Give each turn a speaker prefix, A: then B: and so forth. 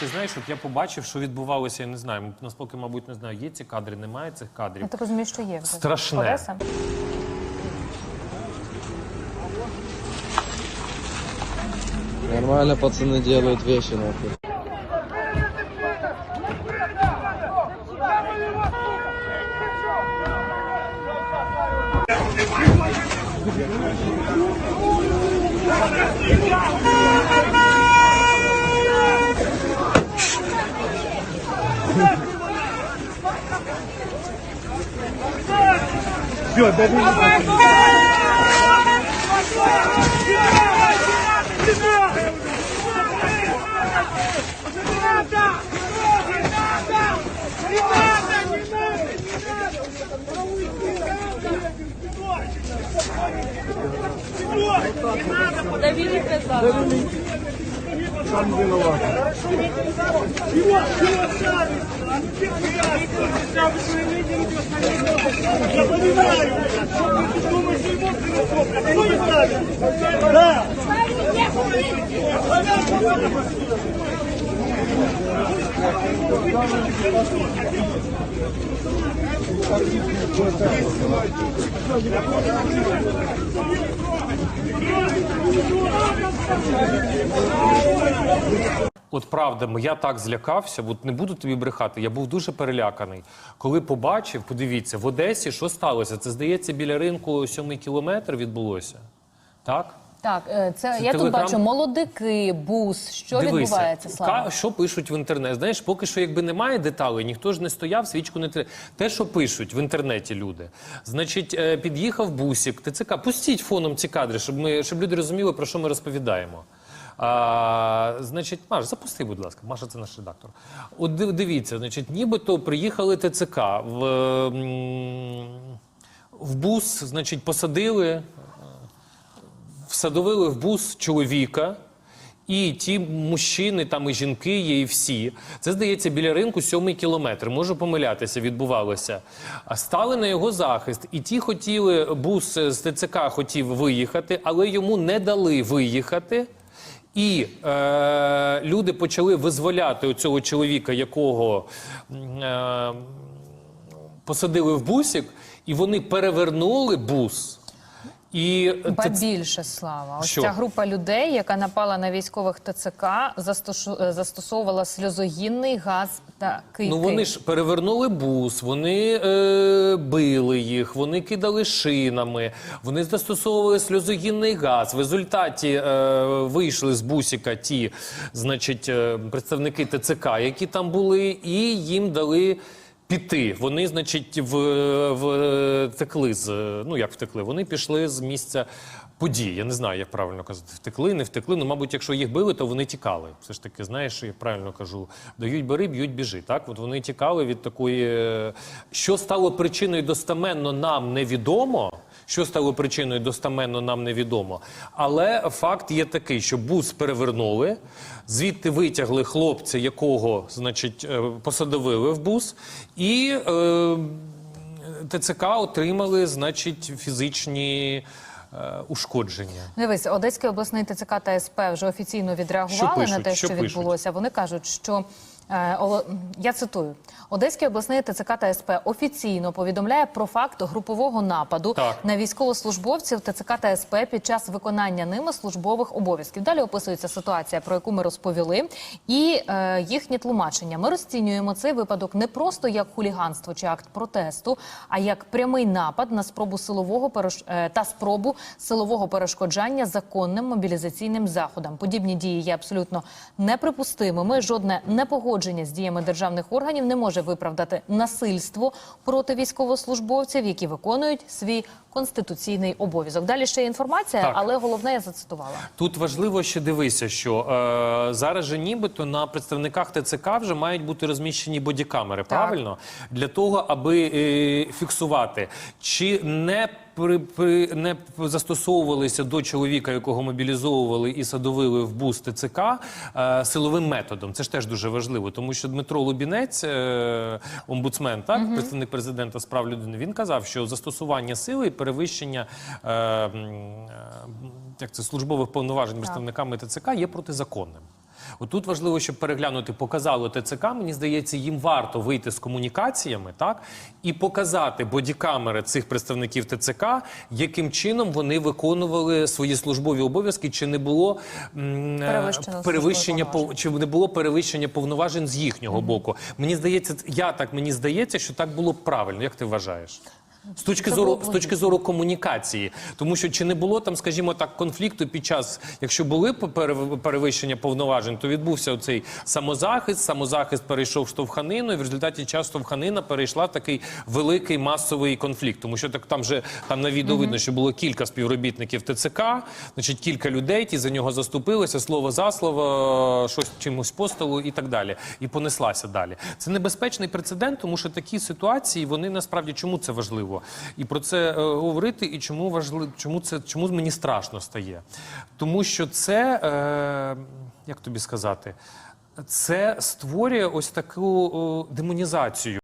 A: ти знаєш, от я побачив, що відбувалося, я не знаю. Наскільки, мабуть, не знаю, є ці кадри, немає цих
B: Я
A: кадрів.
B: так розумію, що є вже.
A: Страшне.
B: Одеса.
C: Нормально пацаны делают вещи, нахуй. Все, даже не Довели пизда.
D: Я понимаю, что ты думаешь, его ему. Кто не ставит? Да.
A: От правда, я так злякався, от не буду тобі брехати. Я був дуже переляканий. Коли побачив, подивіться, в Одесі що сталося? Це здається, біля ринку сьомий кілометр відбулося. Так?
B: Так, е, це,
A: Це
B: я тут бачу молодики, бус. Що відбувається, Слава?
A: ка- що пишуть в інтернеті? Знаєш, поки що, якби немає деталей, ніхто ж не стояв, свічку не тримав. Те, що пишуть в інтернеті люди. Значить, е, під'їхав бусик, ТЦК. Пустіть фоном ці кадри, щоб ми щоб люди розуміли, про що ми розповідаємо. А, значить, Маш, запусти, будь ласка. Маша, це наш редактор. От див- дивіться, значить, нібито приїхали ТЦК в, м, в бус, значить, посадили всадовили в бус чоловіка. І ті мужчини, там і жінки є, і всі. Це здається біля ринку сьомий кілометр. Можу помилятися, відбувалося. Стали на його захист. І ті хотіли, бус з ТЦК хотів виїхати, але йому не дали виїхати. І е, люди почали визволяти цього чоловіка, якого е, посадили в бусик, і вони перевернули бус. І
B: Ба
A: це-
B: більше слава. Ось
A: Що?
B: ця група людей, яка напала на військових ТЦК, застошу- е, застосовувала сльозогінний газ та кийки.
A: Ну вони ж перевернули бус, вони е, били їх, вони кидали шинами, вони застосовували сльозогінний газ. В результаті е, вийшли з бусіка ті, значить, е, представники ТЦК, які там були, і їм дали. Піти. Вони, значить, в, в, втекли з. Ну, як втекли? Вони пішли з місця подій. Я не знаю, як правильно казати. Втекли, не втекли. Ну, мабуть, якщо їх били, то вони тікали. Все ж таки, знаєш, я правильно кажу. Дають бери, б'ють, біжи. Так, от вони тікали від такої. е, Що стало причиною достаменно, нам невідомо. Що стало причиною достаменно, нам невідомо. Але факт є такий, що бус перевернули, звідти витягли хлопця, якого, значить, е, посадовили в бус, і е, ТЦК отримали, значить, фізичні е, ушкодження.
B: Дивись, Одеський обласний ТЦК та СП вже офіційно відреагували
A: Що пишуть?
B: на те,
A: Що
B: що, відбулося. Вони кажуть, що я цитую: Одеський обласний ТЦК та СП офіційно повідомляє про факт групового нападу
A: Так.
B: на військовослужбовців ТЦК та СП під час виконання ними службових обов'язків. Далі описується ситуація, про яку ми розповіли, і е, їхнє тлумачення. Ми розцінюємо цей випадок не просто як хуліганство чи акт протесту, а як прямий напад на спробу силового переш... е, та спробу силового перешкоджання законним мобілізаційним заходам. Подібні дії є абсолютно неприпустимими. Жодне непогодження з діями державних органів не може виправдати насильство проти військовослужбовців, які виконують свій конституційний обов'язок. Далі ще є інформація,
A: Так.
B: але головне я зацитувала.
A: Тут важливо ще дивися, що е, зараз же нібито на представниках ТЦК вже мають бути розміщені бодікамери, правильно? Для того, аби е, фіксувати, чи не при, при не застосовувалися до чоловіка, якого мобілізовували і садовили в бус ТЦК е, силовим методом. Це ж теж дуже важливо, тому що Дмитро Лубінець, е, омбудсмен, так представник президента з прав людини, він казав, що застосування сили і перевищення е, е, як це службових повноважень представниками ТЦК є протизаконним. Отут важливо, щоб переглянути, показало ТЦК. Мені здається, їм варто вийти з комунікаціями, так і показати бодікамери цих представників ТЦК, яким чином вони виконували свої службові обов'язки, чи не було м, е, перевищення пов- чи не було перевищення повноважень з їхнього боку. Мені здається, я так мені здається, що так було б правильно. Як ти вважаєш? З точки
B: Це
A: зору з точки зору комунікації, тому що чи не було там, скажімо так, конфлікту під час, якщо були перевищення повноважень, то відбувся оцей самозахист. Самозахист перейшов в штовханину, і в результаті час штовханина перейшла в такий великий масовий конфлікт. Тому що так там же там на відео видно, що було кілька співробітників ТЦК, значить кілька людей, ті за нього заступилися, слово за слово, щось чимось по і так далі. І понеслася далі. Це небезпечний прецедент, тому що такі ситуації вони насправді чому це важливо і про це е, говорити, і чому важливо, чому це чому мені страшно стає? Тому що це е, як тобі сказати, це створює ось таку о, демонізацію.